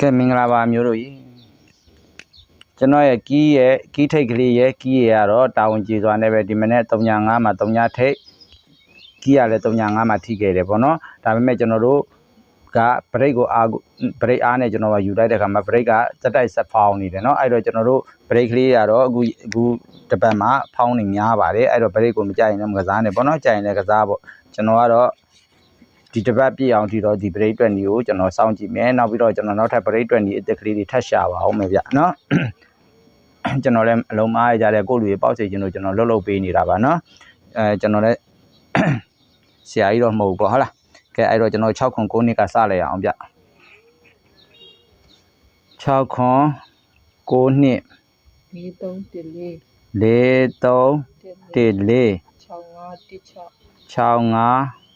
ကဲမင်္ဂလာပါမျိုးတို့ကြီးကျွန်တော်ရဲ့ကီးရဲ့ကီးထိတ်ကလေးရဲ့ကီးရဲ့ကတော့တာဝန်ကျေစွာနဲ့ပဲဒီမနေ့305မှာ3ထိတ်ကီးရလည်း305မှာထိခဲ့တယ်ပေါ့နော်ဒါပေမဲ့ကျွန်တော်တို့ကဘရိတ်ကိုအားဘရိတ်အားနဲ့ကျွန်တော်ကယူလိုက်တဲ့ခါမှာဘရိတ်ကစက်တိုက်ဆက်ဖောင်းနေတယ်เนาะအဲ့တော့ကျွန်တော်တို့ဘရိတ်ကလေးကတော့အခုအခုတပတ်မှာဖောင်းနေများပါတယ်အဲ့တော့ဘရိတ်ကိုမကြိုက်ရင်လည်းမကစားနဲ့ပေါ့နော်ကြိုက်ရင်လည်းကစားပေါ့ကျွန်တော်ကတော့ ဒီတစ်ပတ်ပြည့်အောင်ဒီတော့ဒီ break 20ကိုကျွန်တော်စောင့်ကြည့်မယ်နောက်ပြီးတော့ကျွန်တော်နောက်ထပ် break 20အသစ်ကလေးတွေထပ်ရှာပါအောင်မယ်ဗျနော်ကျွန်တော်လည်းအလုံးမားရကြတဲ့ကိုယ့်လူတွေပေါက်စီခြင်းလို့ကျွန်တော်လှုပ်လှုပ်ပေးနေတာပါနော်အဲကျွန်တော်လည်းဆရာကြီးတော့မဟုတ်ဘူးပေါ့ဟုတ်လားကဲအဲ့တော့ကျွန်တော်6ခွန်9နှစ်ကစလိုက်အောင်ဗျ6ခွန်9နှစ်လေးသုံးတစ်လေး4 3တစ်လေး1 4 6 5တစ်6 65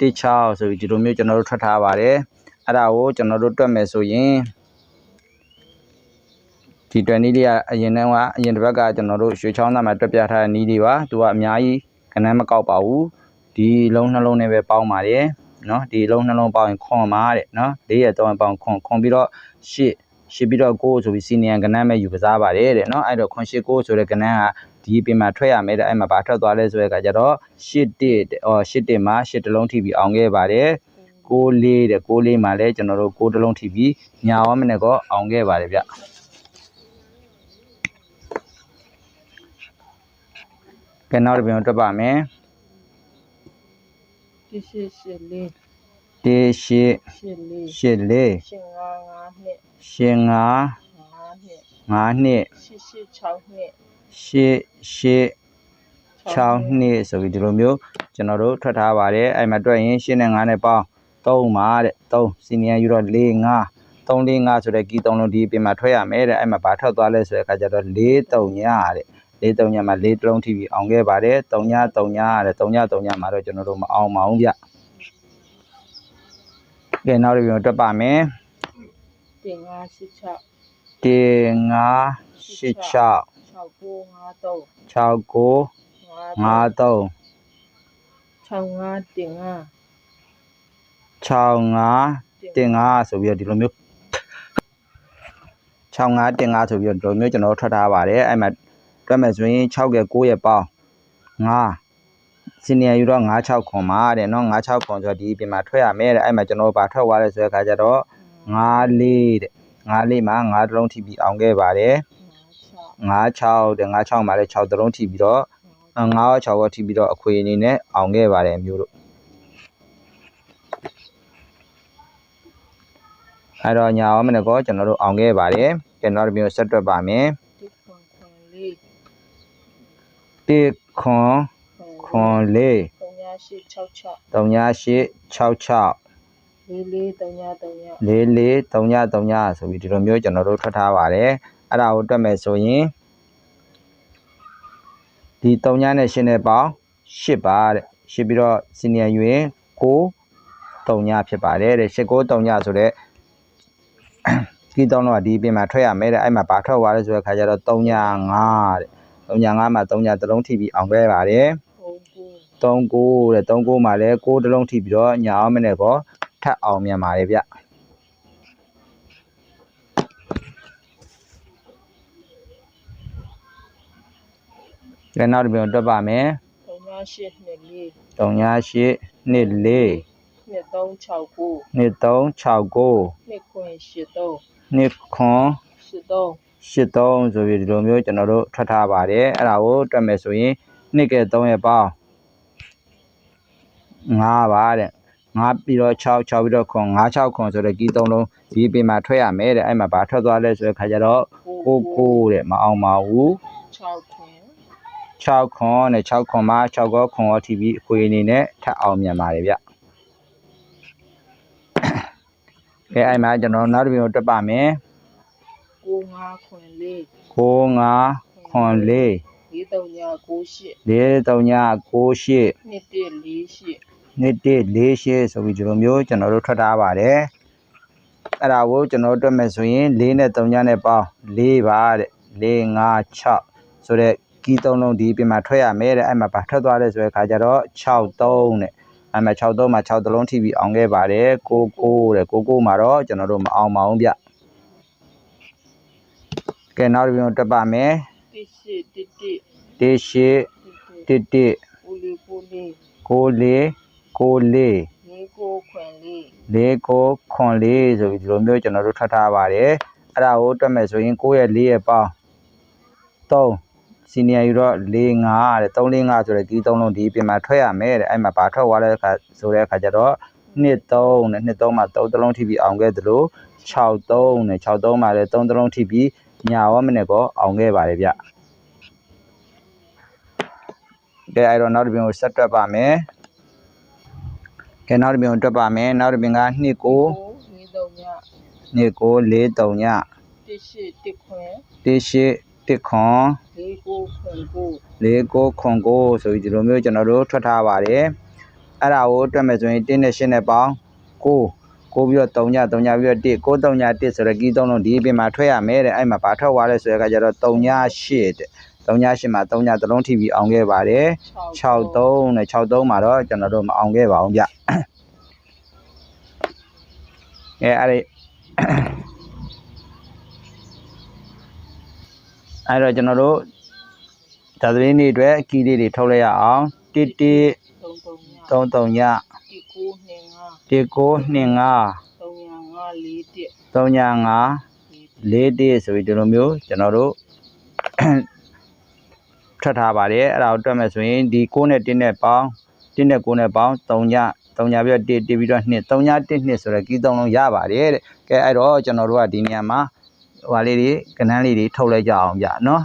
16ဆိုပြီးဒီလိုမျိုးကျွန်တော်တို့ထွက်ထားပါတယ်အဲ့ဒါကိုကျွန်တော်တို့တွက်မယ်ဆိုရင်ဒီ20လေးကအရင်တုန်းကအရင်တစ်ပတ်ကကျွန်တော်တို့ရွှေချောင်းသားမှာတွက်ပြထားတဲ့နီးလေးပါသူကအများကြီးကနန်းမကောက်ပါဘူးဒီလုံးနှလုံးနဲ့ပဲပေါင်းပါတယ်နော်ဒီလုံးနှလုံးပေါင်းရင်ခွန်ပါတဲ့နော်၄ရက်3ရက်ပေါင်းခွန်ခွန်ပြီးတော့8ရှစ်ပြီးတော့9ဆိုပြီးစီနီယံကနန်းမဲ့ယူကစားပါတယ်တဲ့နော်အဲ့တော့ခွန်8 9ဆိုတဲ့ကနန်းက ဒီပြင်မှာထွက်ရမယ်တဲ့အဲ့မှာဘာထွက်သွားလဲဆိုတဲ့အခါကျတော့8တစ်အော်8တစ်မှာ8တလုံးထိပြီးအောင်ခဲ့ပါတယ်6လေးတဲ့6လေးမှာလည်းကျွန်တော်တို့6တလုံးထိပြီးညာဝမနဲ့ကောအောင်ခဲ့ပါတယ်ဗျကဲနောက်တစ်ပြန်တွက်ပါမယ်တစ်ရှစ်ရှစ်လေး1 8ရှစ်လေး8လေးရှစ်ငါးငါးနှစ်ရှင်5ငါးနှစ်5နှစ်ရှစ်ရှစ်6နှစ် 8 8 6နှစ်ဆိုပြီးဒီလိုမျိုးကျွန်တော်တို့ထွက်ထားပါတယ်အဲ့မှာတွက်ရင်8နဲ့5နဲ့ပေါင်း3ပါတဲ့3စီနီယံယူတော့4 5 3 4 5ဆိုတဲ့ကီး3လုံးဒီပြင်မှာထွက်ရမယ်တဲ့အဲ့မှာဘာထွက်သွားလဲဆိုတဲ့အခါကျတော့4 3ညတဲ့4 3ညမှာ4တလုံးထိပြီးအောင်ခဲ့ပါတယ်3ည3ညတဲ့3ည3ညမှာတော့ကျွန်တော်တို့မအောင်ပါဘူးဗျကဲနောက်တစ်ပြန်တွက်ပါမယ်တင်ငါးရှစ်6 1 5 8 6 6 9 5 3 6 9 5 5 3 6 5တင်ငါး 65တင်5ဆိုပြီးတော့ဒီလိုမျိုး65တင်5ဆိုပြီးတော့ဒီလိုမျိုးကျွန်တော်တို့ထွက်ထားပါတယ်အဲ့မှာတွက်မယ်ဆိုရင်6က9ရဲ့ပေါင်း5စီနီယံယူတော့9 6ခွန်ပါတဲ့เนาะ9 6ခွန်ဆိုတော့ဒီပြင်မှာထွက်ရမယ်တဲ့အဲ့မှာကျွန်တော်တို့ဗာထွက်သွားလဲဆိုတဲ့အခါကျတော့9လေးတဲ့9လေးမှာ9တလုံးထိပြီးအောင်ခဲ့ပါတယ် 9 6တဲ့9 6မှာလည်း6တလုံးထိပြီးတော့9 6ရောထိပြီးတော့အခွေအနေနဲ့အောင်ခဲ့ပါတယ်မျိုးတို့အဲ့တော့ညာအောင်မနဲ့ကောကျွန်တော်တို့အောင်ခဲ့ပါတယ်ကျွန်တော်တို့မျိုးဆက်တွက်ပါမယ်တစ်ခွန်ခွန်လေး1ခွန်ခွန်လေး3 6 6 3866လေးလေး3ည3ည44 3939ဆိုပြီးဒီလိုမျိုးကျွန်တော်တို့ထွက်ထားပါတယ် အဲ့ဒါကိုတွက်မယ်ဆိုရင်ဒီ3ညနဲ့8နဲ့ပေါင်း8ပါတဲ့8ပြီးတော့စီနီယံယူရင်9 3ညဖြစ်ပါတယ်တဲ့8 9 3ညဆိုတဲ့ဒီတောင်းတော့ဒီပြင်မှာထွက်ရမယ်တဲ့အဲ့မှာဘာထွက်သွားလဲဆိုတဲ့ခါကျတော့3ည5တဲ့3ည5မှာ3ညတစ်လုံးထိပြီးအောင်ခဲ့ပါတယ်9 9 39တဲ့39မှာလည်း6တစ်လုံးထိပြီးတော့ညာအောင်မနဲ့ကောထပ်အောင်မြန်ပါတယ်ဗျ ကဲနောက်တစ်ပြန်တွက်ပါမယ်3ည8နှစ်လေး38နှစ်4နှစ်3 6 9နှစ်369နှစ်ခွင်83နှစ်ခွန်83 83ဆိုပြီးဒီလိုမျိုးကျွန်တော်တို့ထွက်ထားပါတယ်အဲ့ဒါကိုတွက်မယ်ဆိုရင်နှစ်ကဲ3ရဲ့ပေါင်း5ပါတဲ့5ပြီးတော့6 6ပြီးတော့ခွန်5 6ခွန်ဆိုတဲ့ကီး3လုံးဒီပြင်မှာထွက်ရမယ်တဲ့အဲ့မှာဘာထွက်သွားလဲဆိုတဲ့ခါကျတော့ကိုကိုတဲ့မအောင်ပါဘူး6ခွင် 6ခွန်နဲ့6ခွန်မှာ6ကောခွန်ရောထိပြီးအခွေအနေနဲ့ထပ်အောင်မြန်ပါတယ်ဗျကဲအဲ့မှာကျွန်တော်နောက်တစ်ပြန်တက်ပါမယ်9 5ခွင်လေး9 5ခွန်4 4 3ည98 4 3ည98နှစ်1 48နှစ်1 48ဆိုပြီးဒီလိုမျိုးကျွန်တော်တို့ထွက်ထားပါတယ်အဲ့ဒါကိုကျွန်တော်တို့တွက်မယ်ဆိုရင်4နဲ့3ညနဲ့ပေါင်း4ပါတဲ့4 5 6ဆိုတဲ့ ကီး3လုံးဒီပြင်မှာထွက်ရမယ်တဲ့အဲ့မှာဘာထွက်သွားလဲဆိုတဲ့ခါကျတော့6 3တဲ့အဲ့မှာ6 3မှာ6တလုံးထိပြီးအောင်ခဲ့ပါတယ်6 9တဲ့6 9မှာတော့ကျွန်တော်တို့မအောင်ပါဘူးဗျကဲနောက်တစ်ပြန်တက်ပါမယ်တစ်ရှိတစ်တစ်တေရှိတစ်တစ်တစ်တစ်ကိုလေးကိုလေးကိုလေးကိုလေးလေးကိုခွန်လေးလေးကိုခွန်လေးဆိုပြီးဒီလိုမျိုးကျွန်တော်တို့ထွက်ထားပါတယ်အဲ့ဒါကိုတွက်မယ်ဆိုရင်9ရဲ့4ရဲ့ပေါင်း3 စီနီယာယူတော့4 5တဲ့3 4 5ဆိုတဲ့ဒီသုံးလုံးဒီပြင်မှာထွက်ရမယ်တဲ့အဲ့မှာဘာထွက်သွားလဲခါဆိုတဲ့အခါကျတော့2 3နဲ့2 3မှာ3တစ်လုံးထိပြီးအောင်ခဲ့သလို6 3နဲ့6 3မှာလည်း3တစ်လုံးထိပြီးညာရောမနဲ့ကောအောင်ခဲ့ပါတယ်ဗျကဲအဲ့တော့နောက်တစ်ပြင်ကိုဆက်တွက်ပါမယ်ကဲနောက်တစ်ပြင်ကိုတွက်ပါမယ်နောက်တစ်ပြင်က2 9လေးသုံးညနှစ်ကို၄3ညတစ်ရှိတစ်ခွင် တိရှိတိခွန်လေးကိုခွန်ကို၄ကိုခွန်ကိုဆိုပြီးဒီလိုမျိုးကျွန်တော်တို့ထွက်ထားပါတယ်အဲ့ဒါကိုတွက်မယ်ဆိုရင်1နဲ့8နဲ့ပေါင်း9ကိုပြီးတော့3ည3ညပြီးတော့1 9 3ည1ဆိုတော့ကီးသုံးလုံးဒီအပြင်မှာထွက်ရမယ်တဲ့အဲ့မှာဘာထွက်သွားလဲဆိုတဲ့အခါကျတော့3ည8တဲ့3ည8မှာ3ည3လုံးထိပြီးအောင်ခဲ့ပါတယ်6 3နဲ့6 3မှာတော့ကျွန်တော်တို့မအောင်ခဲ့ပါဘူးဗျအဲအဲ့ဒီ အဲ့တော့ကျွန်တော်တို့ဒါသတင်းတွေအတွက်ကီးလေးတွေထုတ်လိုက်ရအောင်1 1သုံးသုံးည3 3ညတစ်ကိုနှင်ငါ1 9 2 5သုံးညငါလေးတစ်3ည5လေးတစ်4 1ဆိုပြီးဒီလိုမျိုးကျွန်တော်တို့ထွက်ထားပါတယ်အဲ့ဒါကိုတွက်မယ်ဆိုရင်ဒီ6နဲ့1နဲ့ပေါင်း1နဲ့9နဲ့ပေါင်း3ည3ညပြီးတော့1တပြီးတော့2 3ည1 2ဆိုတော့ကီးသုံးလုံးရပါတယ်တဲ့ကဲအဲ့တော့ကျွန်တော်တို့ကဒီနေရာမှာ ဟိုဟာလေးတွေကဏ္ဍလေးတွေထုတ်လိုက်ကြအောင်ဗျနော်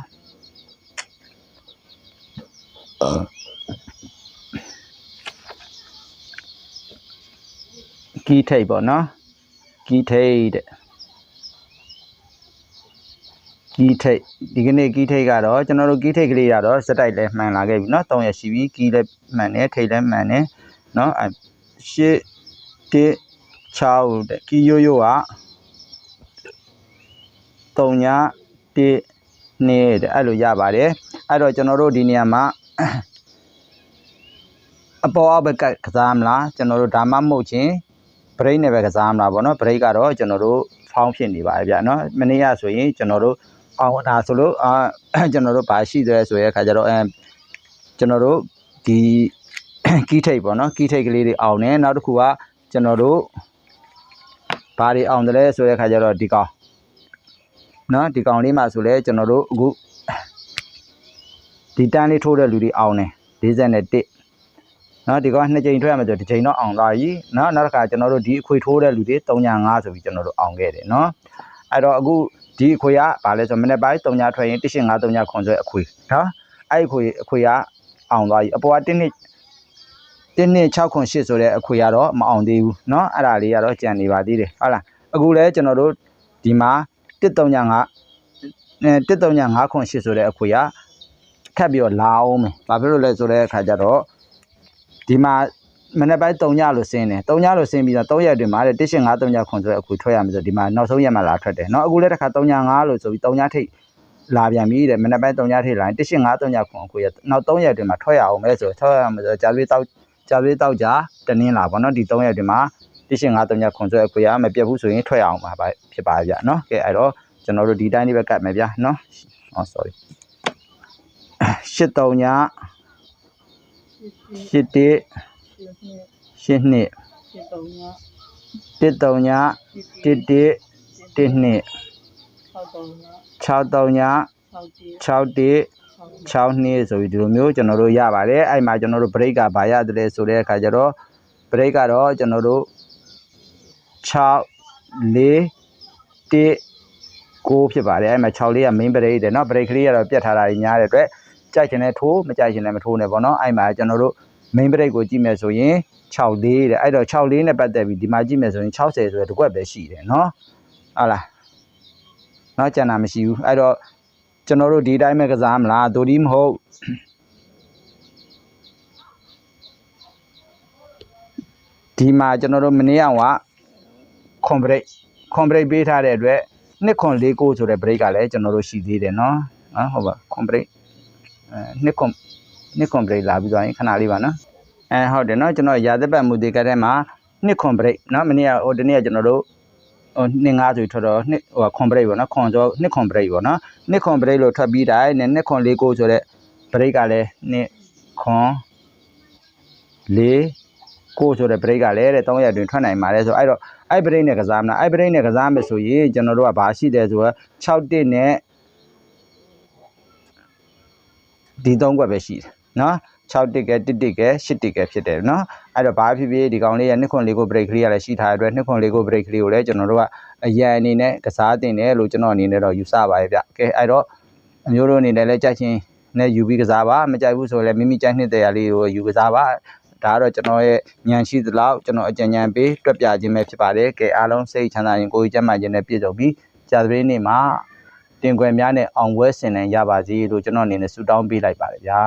ကီးထိတ်ပေါ့နော်ကီးထိတ်တဲ့ ကီးထိတ်ဒီကနေ့ကီးထိတ်ကတော့ကျွန်တော်တို့ကီးထိတ်ကလေးကတော့စက်တိုက်လဲမှန်လာခဲ့ပြီเนาะ3ရက်ရှိပြီကီးလဲမှန်တယ်ထိတ်လဲမှန်တယ်เนาะအဲရှစ်တစ်6တဲ့ကီးရိုးရိုးက 3ည1နှစ်တဲ့အဲ့လိုရပါတယ်အဲ့တော့ကျွန်တော်တို့ဒီနေရာမှာအပေါ်အောက်ဘက်ကကစားမလားကျွန်တော်တို့ဒါမှမဟုတ်ချင်း break နဲ့ပဲကစားမလားဗောနော် break ကတော့ကျွန်တော်တို့ဖောင်းဖြစ်နေပါတယ်ဗျာနော်မနေ့ကဆိုရင်ကျွန်တော်တို့အောင်ဒါဆိုလို့အာကျွန်တော်တို့ဘာရှိသေးလဲဆိုရဲအခါကျတော့အဲကျွန်တော်တို့ဒီကီးထိတ်ပေါ့နော်ကီးထိတ်ကလေးတွေအောင်တယ်နောက်တစ်ခုကကျွန်တော်တို့ဘာတွေအောင်တယ်လဲဆိုတဲ့အခါကျတော့ဒီကောင် နော်ဒီကောင်လေးမှာဆိုလဲကျွန်တော်တို့အခုဒီတန်းလေးထိုးတဲ့လူတွေအောင်တယ်41နော်ဒီကောင်ကနှစ်ကြိမ်ထွက်ရမယ်ဆိုဒီကြိမ်တော့အောင်သွားပြီနော်နောက်တစ်ခါကျွန်တော်တို့ဒီအခွေထိုးတဲ့လူတွေ305ဆိုပြီးကျွန်တော်တို့အောင်ခဲ့တယ်နော်အဲ့တော့အခုဒီအခွေကဘာလဲဆိုမနေ့ပိုင်း3ညထွက်ရင်185 3ညခွန်ဆွဲအခွေနော်အဲ့ဒီအခွေအခွေကအောင်သွားပြီအပေါ်က1နှစ်1နှစ်6ခွန်8ဆိုတဲ့အခွေကတော့မအောင်သေးဘူးနော်အဲ့ဒါလေးကတော့ကြံနေပါသေးတယ်ဟုတ်လားအခုလဲကျွန်တော်တို့ဒီမှာ 135အဲ135ခွန်8ဆိုတဲ့အခွေကခက်ပြီးတော့လာအောင်မယ်ဘာဖြစ်လို့လဲဆိုတဲ့အခါကျတော့ ဒီမှာမနေ့ပိုင်း3ညလို့ဆင်းတယ်3ညလို့ဆင်းပြီးတော့3ရက်တွင်မှာတဲ့185 3ညခွန်ဆိုတဲ့အခွေထွက်ရမယ်ဆိုဒီမှာနောက်ဆုံးရက်မှာလာထွက်တယ်เนาะအခုလည်းတစ်ခါ3ည5လို့ဆိုပြီး3ညထိတ်လာပြန်ပြီတဲ့မနေ့ပိုင်း3ညထိတ်လာရင်185 3ညခွန်အခွေရနောက်3ရက်တွင်မှာထွက်ရအောင်မဲဆိုထွက်ရအောင်ဆိုကြာသွေးတောက်ကြာသွေးတောက်ကြတနင်းလာပေါ့เนาะဒီ3ရက်တွင်မှာ185 3ညခွန်ဆိုတဲ့အခွေရမပြတ်ဘူးဆိုရင်ထွက်ရအောင်ပါဖြစ်ပါဗျာเนาะကဲအဲ့တော့ ကျွန်တော်တို့ဒီတိုင်းလေးပဲကတ်မယ်ဗျာနော်အော် sorry ရှစ်တုံညာရှစ်တေရှစ်နှစ်ရှစ်တုံညာတစ်တုံညာတစ်တေတစ်နှစ်6တုံညာ6တေ6နှစ်ဆိုပြီးဒီလိုမျိုးကျွန်တော်တို့ရပါတယ်အဲ့မှာကျွန်တော်တို့ break ကဘာရတယ်လဲဆိုတဲ့အခါကျတော့ break ကတော့ကျွန်တော်တို့6 4 1 9ဖြစ်ပါတယ်အဲ့မှာ6လေးက main break တယ်เนาะ break ကလေးကတော့ပြတ်ထားတာကြီးများတဲ့အတွက်ကြိုက်ချင်တဲ့ထိုးမကြိုက်ချင်တဲ့မထိုးနဲ့ပေါ့เนาะအဲ့မှာကျွန်တော်တို့ main break ကိုကြည့်မယ်ဆိုရင်6လေးတဲ့အဲ့တော့6လေးနဲ့ပတ်သက်ပြီးဒီမှာကြည့်မယ်ဆိုရင်60ဆိုတဲ့တစ်ခွက်ပဲရှိတယ်เนาะဟုတ်လားเนาะကျန်တာမရှိဘူးအဲ့တော့ကျွန်တော်တို့ဒီတိုင်းပဲကစားမလားဒိုဒီမဟုတ်ဒီမှာကျွန်တော်တို့မနေ့ကခွန်ဘရိတ်ခွန်ဘရိတ်ပေးထားတဲ့အတွက် နှစ်ခွန်၄ကိုဆိုတဲ့ဘရိတ်ကလည်းကျွန်တော်တို့ရှိသေးတယ်เนาะနော်ဟုတ်ပါခွန်ဘရိတ်အဲနှစ်ခွန်နှစ်ခွန်ဘရိတ်လာပြီးသွားရင်ခဏလေးပါနော်အဲဟုတ်တယ်เนาะကျွန်တော်ရာသက်ပတ်မူတေကတဲ့မှာနှစ်ခွန်ဘရိတ်เนาะမနေ့ကဟိုတနေ့ကကျွန်တော်တို့ ဟိုနှစ်ငါးဆိုထွက်တော့နှစ်ဟိုခွန်ဘရိတ်ပေါ့နော်ခွန်ကျော်နှစ်ခွန်ဘရိတ်ပေါ့နော်နှစ်ခွန်ဘရိတ်လို့ထွက်ပြီးတိုင်းနဲ့နှစ်ခွန်လေးကိုဆိုတဲ့ဘရိတ်ကလည်းနှစ်ခွန်လေး ကိုဆိုတဲ့ဘရိတ်ကလည်းတဲ့3ရက်အတွင်းထွက်နိုင်ပါတယ်ဆိုအဲ့တော့အဲ့ဘရိတ်နဲ့ကစားမလားအဲ့ဘရိတ်နဲ့ကစားမယ်ဆိုရင်ကျွန်တော်တို့ကဘာရှိတယ်ဆိုတော့6တစ်နဲ့ဒီ3ခွက်ပဲရှိတယ်နော်6တစ်ကဲ1တစ်ကဲ8တစ်ကဲဖြစ်တယ်နော်အဲ့တော့ဘာဖြစ်ဖြစ်ဒီကောင်လေးရဲ့နှစ်ခွန်လေးကို break ကလေးကလည်းရှိထားတဲ့အတွက်နှစ်ခွန်လေးကို break ကလေးကိုလည်းကျွန်တော်တို့ကအရန်အနေနဲ့ကစားတင်တယ်လို့ကျွန်တော်အနေနဲ့တော့ယူဆပါရဲ့ဗျကဲအဲ့တော့အမျိုးတို့အနေနဲ့လည်းကြိုက်ချင်းနဲ့ယူပြီးကစားပါမကြိုက်ဘူးဆိုလည်းမိမိကြိုက်နှစ်တရားလေးကိုယူကစားပါ ဒါကတော့ကျွန်တော်ရဲ့ညံရှိသလောက်ကျွန်တော်အကြံဉာဏ်ပေးတွက်ပြခြင်းပဲဖြစ်ပါတယ်ကဲအားလုံးစိတ်ချမ်းသာရင်ကိုယ်ကြီးကျန်းမာခြင်းနဲ့ပြည့်စုံပြီးကြာသပတေးနေ့မှာတင်ခွင်များနဲ့အောင်ပွဲဆင်နိုင်ရပါစေလို့ကျွန်တော်အနေနဲ့ဆုတောင်းပေးလိုက်ပါတယ်ဗျာ